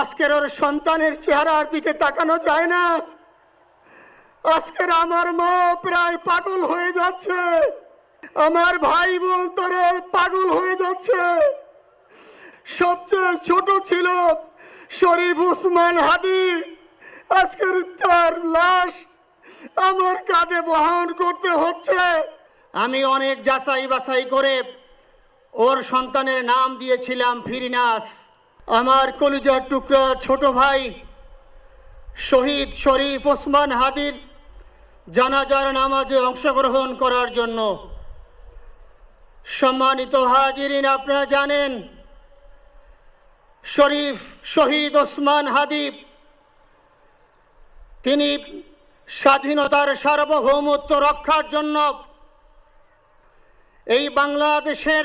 আজকের ওর সন্তানের চেহারার দিকে তাকানো যায় না। আজকের আমার মা প্রায় পাগল হয়ে যাচ্ছে। আমার ভাই বোন তোরা পাগল হয়ে যাচ্ছে। সবচেয়ে ছোট ছিল শরীফ উসমান হাদি। আজকের তার লাশ আমার কাঁধে বহন করতে হচ্ছে। আমি অনেক যাচাই বাছাই করে ওর সন্তানের নাম দিয়েছিলাম ফিরিনাস। আমার কলিজার টুকরা ছোট ভাই শহীদ শরীফ ওসমান হাদির জানাজার নামাজে অংশগ্রহণ করার জন্য। সম্মানিত হাজিরিন, আপনারা জানেন, শরীফ শহীদ ওসমান হাদিব তিনি স্বাধীনতার সার্বভৌমত্ব রক্ষার জন্য এই বাংলাদেশের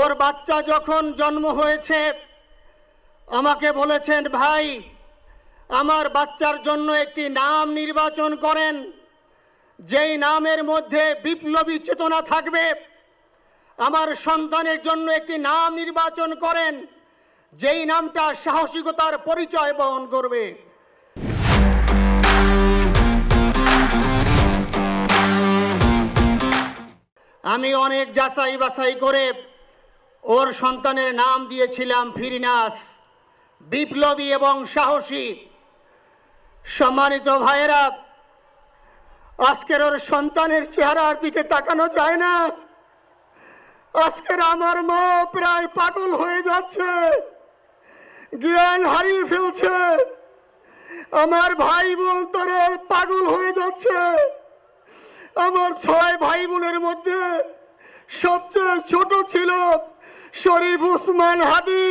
ওর বাচ্চা যখন জন্ম হয়েছে, আমাকে বলেছেন, ভাই, আমার বাচ্চার জন্য একটি নাম নির্বাচন করেন। যেই নামের মধ্যে বিপ্লবী চেতনা থাকবে, আমার সন্তানের জন্য একটি নাম নির্বাচন করেন। যেই নামটা সাহসিকতার পরিচয় বহন করবে। আমি অনেক যাচাই বাছাই করে ওর সন্তানের নাম দিয়েছিলাম ফিরিনাস, বিপ্লবী এবং সাহসী। সম্মানিত ভাইয়েরা, আজকের ওর সন্তানের চেহারার দিকে তাকানো যায় না। আজকের আমার মা প্রায় পাগল হয়ে যাচ্ছে, জ্ঞান হারিয়ে ফেলছে। আমার ভাই বোন তারা পাগল হয়ে যাচ্ছে। আমার ছয় ভাই বোনের মধ্যে সবচেয়ে ছোট ছিল শরীফ উসমান হাদি,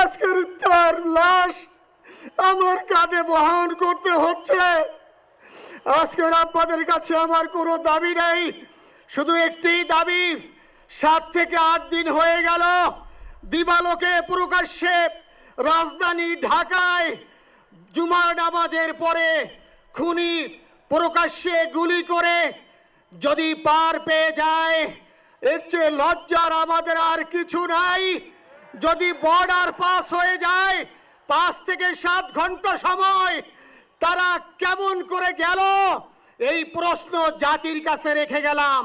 আজকের তার লাশ আমার কাঁধে বহন করতে হচ্ছে। আজকের আপনাদের কাছে আমার কোনো দাবি নেই, শুধু একটি দাবি, সাত থেকে আট দিন হয়ে গেল, দিবালোকে প্রকাশ্যে রাজধানী ঢাকায় জুমার নামাজের পরে খুনি প্রকাশ্যে গুলি করে যদি পার পেয়ে যায় এর চেয়ে লজ্জার আমাদের আর কিছু নাই। যদি বর্ডার পাস হয়ে যায়, পাঁচ থেকে সাত ঘণ্টা সময়, তারা কেমন করে গেল? এই প্রশ্ন জাতির কাছে রেখে গেলাম।